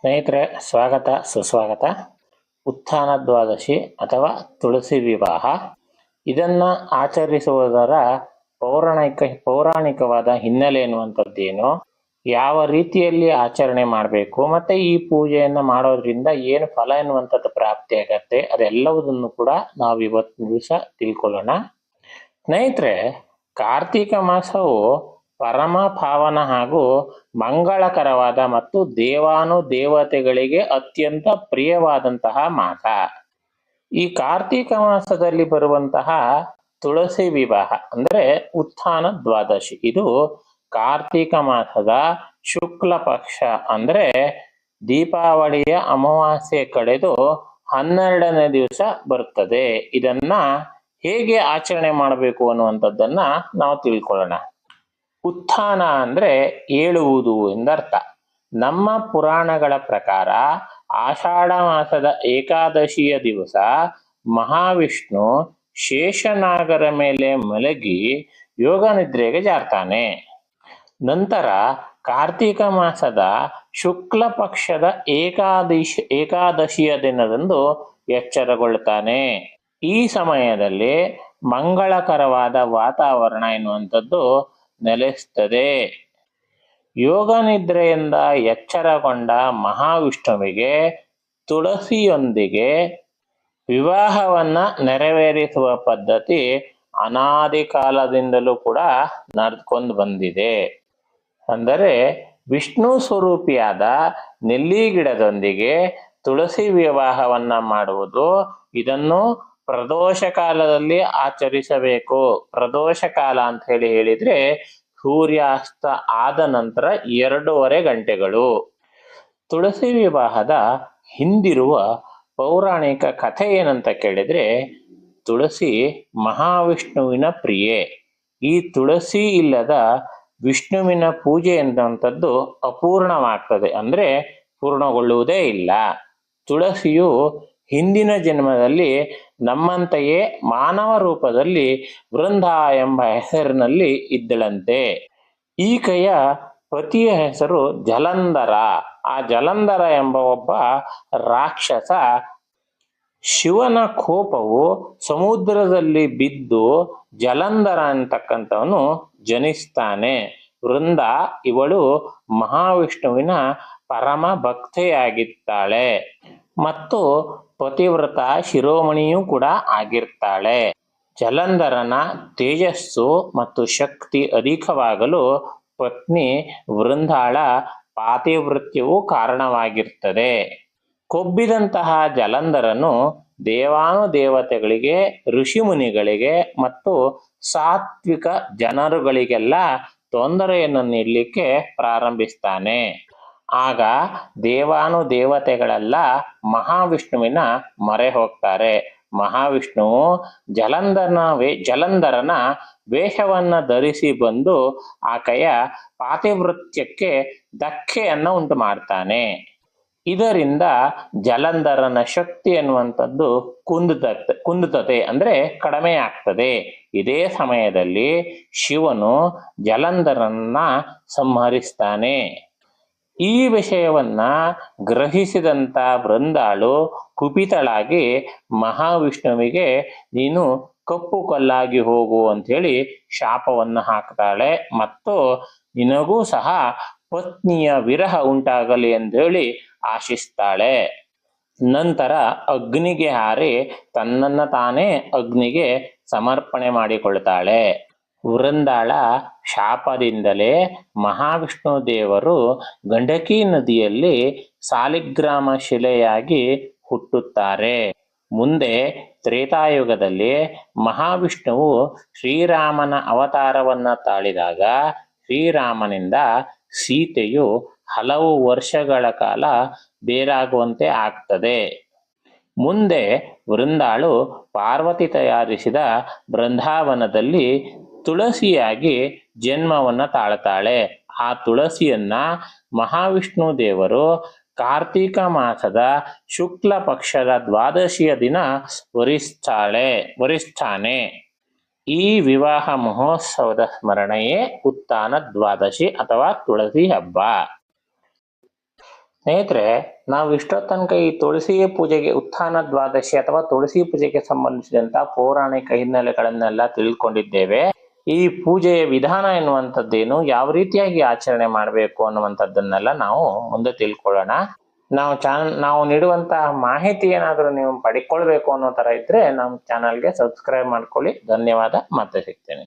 ಸ್ನೇಹಿತರೆ, ಸ್ವಾಗತ, ಸುಸ್ವಾಗತ. ಉತ್ಥಾನ ದ್ವಾದಶಿ ಅಥವಾ ತುಳಸಿ ವಿವಾಹ. ಇದನ್ನ ಆಚರಿಸುವುದರ ಪೌರಾಣಿಕ, ಪೌರಾಣಿಕವಾದ ಹಿನ್ನೆಲೆ ಎನ್ನುವಂಥದ್ದೇನು ಯಾವ ರೀತಿಯಲ್ಲಿ ಆಚರಣೆ ಮಾಡಬೇಕು? ಮತ್ತೆ ಈ ಪೂಜೆಯನ್ನು ಮಾಡೋದ್ರಿಂದ ಏನು ಫಲ ಎನ್ನುವಂಥದ್ದು ಪ್ರಾಪ್ತಿ ಆಗತ್ತೆ? ಅದೆಲ್ಲವುದನ್ನು ಕೂಡ ನಾವು ಇವತ್ತಿನ ದಿವಸ ತಿಳ್ಕೊಳ್ಳೋಣ. ಸ್ನೇಹಿತರೆ, ಕಾರ್ತೀಕ ಮಾಸವು ಪರಮ ಪಾವನ ಹಾಗೂ ಮಂಗಳಕರವಾದ ಮತ್ತು ದೇವಾನು ದೇವತೆಗಳಿಗೆ ಅತ್ಯಂತ ಪ್ರಿಯವಾದಂತಹ ಮಾಸ ಈ ಕಾರ್ತೀಕ ಮಾಸದಲ್ಲಿ ಬರುವಂತಹ ತುಳಸಿ ವಿವಾಹ ಅಂದ್ರೆ ಉತ್ಥಾನ ದ್ವಾದಶಿ. ಇದು ಕಾರ್ತೀಕ ಮಾಸದ ಶುಕ್ಲ ಪಕ್ಷ ಅಂದ್ರೆ ದೀಪಾವಳಿಯ ಅಮಾವಾಸ್ಯೆ ಕಳೆದು ಹನ್ನೆರಡನೇ ದಿವಸ ಬರುತ್ತದೆ. ಇದನ್ನ ಹೇಗೆ ಆಚರಣೆ ಮಾಡಬೇಕು ಅನ್ನುವಂಥದ್ದನ್ನ ನಾವು ತಿಳ್ಕೊಳ್ಳೋಣ. ಉತ್ಥಾನ ಅಂದ್ರೆ ಏಳುವುದು ಎಂದರ್ಥ. ನಮ್ಮ ಪುರಾಣಗಳ ಪ್ರಕಾರ ಆಷಾಢ ಮಾಸದ ಏಕಾದಶಿಯ ದಿವಸ ಮಹಾವಿಷ್ಣು ಶೇಷನಾಗರ ಮೇಲೆ ಮಲಗಿ ಯೋಗ ನಿದ್ರೆಗೆ ಜಾರ್ತಾನೆ. ನಂತರ ಕಾರ್ತೀಕ ಮಾಸದ ಶುಕ್ಲ ಪಕ್ಷದ ಏಕಾದಶಿ, ಏಕಾದಶಿಯ ದಿನದಂದು ಎಚ್ಚರಗೊಳ್ಳುತ್ತಾನೆ. ಈ ಸಮಯದಲ್ಲಿ ಮಂಗಳಕರವಾದ ವಾತಾವರಣ ಎನ್ನುವಂಥದ್ದು ನೆಲೆಸ್ತದೆ ಯೋಗ ನಿದ್ರೆಯಿಂದ ಎಚ್ಚರಗೊಂಡ ಮಹಾವಿಷ್ಣುವಿಗೆ ತುಳಸಿಯೊಂದಿಗೆ ವಿವಾಹವನ್ನ ನೆರವೇರಿಸುವ ಪದ್ಧತಿ ಅನಾದಿ ಕಾಲದಿಂದಲೂ ಕೂಡ ನಡೆದುಕೊಂಡು ಬಂದಿದೆ. ಅಂದರೆ ವಿಷ್ಣು ಸ್ವರೂಪಿಯಾದ ನೆಲ್ಲಿ ಗಿಡದೊಂದಿಗೆ ತುಳಸಿ ವಿವಾಹವನ್ನ ಮಾಡುವುದು ಇದನ್ನು ಪ್ರದೋಷ ಕಾಲದಲ್ಲಿ ಆಚರಿಸಬೇಕು. ಪ್ರದೋಷ ಕಾಲ ಅಂತ ಹೇಳಿ ಹೇಳಿದ್ರೆ ಸೂರ್ಯಾಸ್ತ ಆದ ನಂತರ ಎರಡೂವರೆ ಗಂಟೆಗಳು. ತುಳಸಿ ವಿವಾಹದ ಹಿಂದಿರುವ ಪೌರಾಣಿಕ ಕಥೆ ಏನಂತ ಕೇಳಿದ್ರೆ, ತುಳಸಿ ಮಹಾವಿಷ್ಣುವಿನ ಪ್ರಿಯೆ. ಈ ತುಳಸಿ ಇಲ್ಲದ ವಿಷ್ಣುವಿನ ಪೂಜೆ ಎಂದಂಥದ್ದು ಅಪೂರ್ಣವಾಗ್ತದೆ. ಅಂದ್ರೆ ಪೂರ್ಣಗೊಳ್ಳುವುದೇ ಇಲ್ಲ. ತುಳಸಿಯು ಹಿಂದಿನ ಜನ್ಮದಲ್ಲಿ ನಮ್ಮಂತೆಯೇ ಮಾನವ ರೂಪದಲ್ಲಿ ವೃಂದ ಎಂಬ ಹೆಸರಿನಲ್ಲಿ ಇದ್ದಳಂತೆ. ಈಕೆಯ ಪತಿಯ ಹೆಸರು ಜಲಂಧರ. ಆ ಜಲಂಧರ ಎಂಬ ಒಬ್ಬ ರಾಕ್ಷಸ ಶಿವನ ಕೋಪವು ಸಮುದ್ರದಲ್ಲಿ ಬಿದ್ದು ಜಲಂಧರ ಅಂತಕ್ಕಂಥವನು ಜನಿಸ್ತಾನೆ. ವೃಂದ ಇವಳು ಮಹಾವಿಷ್ಣುವಿನ ಪರಮ ಭಕ್ತೆಯಾಗಿದ್ದಾಳೆ. ಮತ್ತು ಪತಿವ್ರತ ಶಿರೋಮಣಿಯೂ ಕೂಡ ಆಗಿರ್ತಾಳೆ. ಜಲಂಧರನ ತೇಜಸ್ಸು ಮತ್ತು ಶಕ್ತಿ ಅಧಿಕವಾಗಲು ಪತ್ನಿ ವೃಂದಾಳ ಪಾತಿವೃತ್ಯವು ಕಾರಣವಾಗಿರ್ತದೆ. ಕೊಬ್ಬಿದಂತಹ ಜಲಂಧರನು ದೇವಾನು ದೇವತೆಗಳಿಗೆ ಋಷಿಮುನಿಗಳಿಗೆ ಮತ್ತು ಸಾತ್ವಿಕ ಜನರುಗಳಿಗೆಲ್ಲ ತೊಂದರೆಯನ್ನು ನೀಡಲಿಕ್ಕೆ ಪ್ರಾರಂಭಿಸ್ತಾನೆ. ಆಗ ದೇವಾನು ದೇವತೆಗಳೆಲ್ಲ ಮಹಾವಿಷ್ಣುವಿನ ಮೊರೆ ಹೋಗ್ತಾರೆ. ಮಹಾವಿಷ್ಣು ಜಲಂಧರನ ವೇ, ಜಲಂಧರನ ವೇಷವನ್ನ ಧರಿಸಿ ಬಂದು ಆಕೆಯ ಪಾತಿವೃತ್ಯಕ್ಕೆ ಧಕ್ಕೆಯನ್ನು ಉಂಟು ಮಾಡ್ತಾನೆ ಇದರಿಂದ ಜಲಂಧರನ ಶಕ್ತಿ ಅನ್ನುವಂಥದ್ದು ಕುಂದುತ್ತ ಕುಂದುತ್ತದೆ ಅಂದ್ರೆ ಕಡಿಮೆ ಆಗ್ತದೆ. ಇದೇ ಸಮಯದಲ್ಲಿ ಶಿವನು ಜಲಂಧರನ್ನ ಸಂಹರಿಸ್ತಾನೆ. ಈ ವಿಷಯವನ್ನ ಗ್ರಹಿಸಿದಂತ ಬೃಂದಾಳು ಕುಪಿತಳಾಗಿ ಮಹಾವಿಷ್ಣುವಿಗೆ, ನೀನು ಕಪ್ಪು ಕಲ್ಲಾಗಿ ಹೋಗು ಅಂತ ಹೇಳಿ ಶಾಪವನ್ನು ಹಾಕ್ತಾಳೆ. ಮತ್ತು ನಿನಗೂ ಸಹ ಪತ್ನಿಯ ವಿರಹ ಉಂಟಾಗಲಿ ಹೇಳಿ ಆಶಿಸ್ತಾಳೆ. ನಂತರ ಅಗ್ನಿಗೆ ಹಾರಿ ತನ್ನನ್ನು ತಾನೇ ಅಗ್ನಿಗೆ ಸಮರ್ಪಣೆ ಮಾಡಿಕೊಳ್ತಾಳೆ. ವೃಂದಾಳ ಶಾಪದಿಂದಲೇ ಮಹಾವಿಷ್ಣು ದೇವರು ಗಂಡಕಿ ನದಿಯಲ್ಲಿ ಸಾಲಿಗ್ರಾಮ ಶಿಲೆಯಾಗಿ ಹುಟ್ಟುತ್ತಾರೆ. ಮುಂದೆ ತ್ರೇತಾಯುಗದಲ್ಲಿ ಮಹಾವಿಷ್ಣುವು ಶ್ರೀರಾಮನ ಅವತಾರವನ್ನ ತಾಳಿದಾಗ ಶ್ರೀರಾಮನಿಂದ ಸೀತೆಯು ಹಲವು ವರ್ಷಗಳ ಕಾಲ ಬೇರಾಗುವಂತೆ ಆಗ್ತದೆ. ಮುಂದೆ ವೃಂದಾಳು ಪಾರ್ವತಿ ತಯಾರಿಸಿದ ಬೃಂದಾವನದಲ್ಲಿ ತುಳಸಿಯಾಗಿ ಜನ್ಮವನ್ನ ತಾಳ್ತಾಳೆ. ಆ ತುಳಸಿಯನ್ನ ಮಹಾವಿಷ್ಣು ದೇವರು ಕಾರ್ತೀಕ ಮಾಸದ ಶುಕ್ಲ ಪಕ್ಷದ ದ್ವಾದಶಿಯ ದಿನ ವರಿಸ್ತಾಳೆ ವರಿಸ್ತಾನೆ ಈ ವಿವಾಹ ಮಹೋತ್ಸವದ ಸ್ಮರಣೆಯೇ ಉತ್ಥಾನ ದ್ವಾದಶಿ ಅಥವಾ ತುಳಸಿ ಹಬ್ಬ. ಸ್ನೇಹಿತರೆ, ನಾವು ಇಷ್ಟೋ ತನಕ ಈ ತುಳಸಿ ಪೂಜೆಗೆ ಉತ್ಥಾನ ದ್ವಾದಶಿ ಅಥವಾ ತುಳಸಿ ಪೂಜೆಗೆ ಸಂಬಂಧಿಸಿದಂತ ಪೌರಾಣಿಕ ಹಿನ್ನೆಲೆಗಳನ್ನೆಲ್ಲ ತಿಳ್ಕೊಂಡಿದ್ದೇವೆ. ಈ ಪೂಜೆಯ ವಿಧಾನ ಎನ್ನುವಂಥದ್ದೇನು, ಯಾವ ರೀತಿಯಾಗಿ ಆಚರಣೆ ಮಾಡಬೇಕು ಅನ್ನುವಂಥದ್ದನ್ನೆಲ್ಲ ನಾವು ಮುಂದೆ ತಿಳ್ಕೊಳ್ಳೋಣ. ನಾವು ಚಾನ್, ನಾವು ನೀಡುವಂತಹ ಮಾಹಿತಿ ಏನಾದರೂ ನೀವು ಪಡ್ಕೊಳ್ಬೇಕು ಅನ್ನೋ ತರ ಇದ್ರೆ ನಮ್ಮ ಚಾನಲ್ಗೆ ಸಬ್ಸ್ಕ್ರೈಬ್ ಮಾಡ್ಕೊಳ್ಳಿ. ಧನ್ಯವಾದ. ಮತ್ತೆ ಸಿಗ್ತೇನೆ.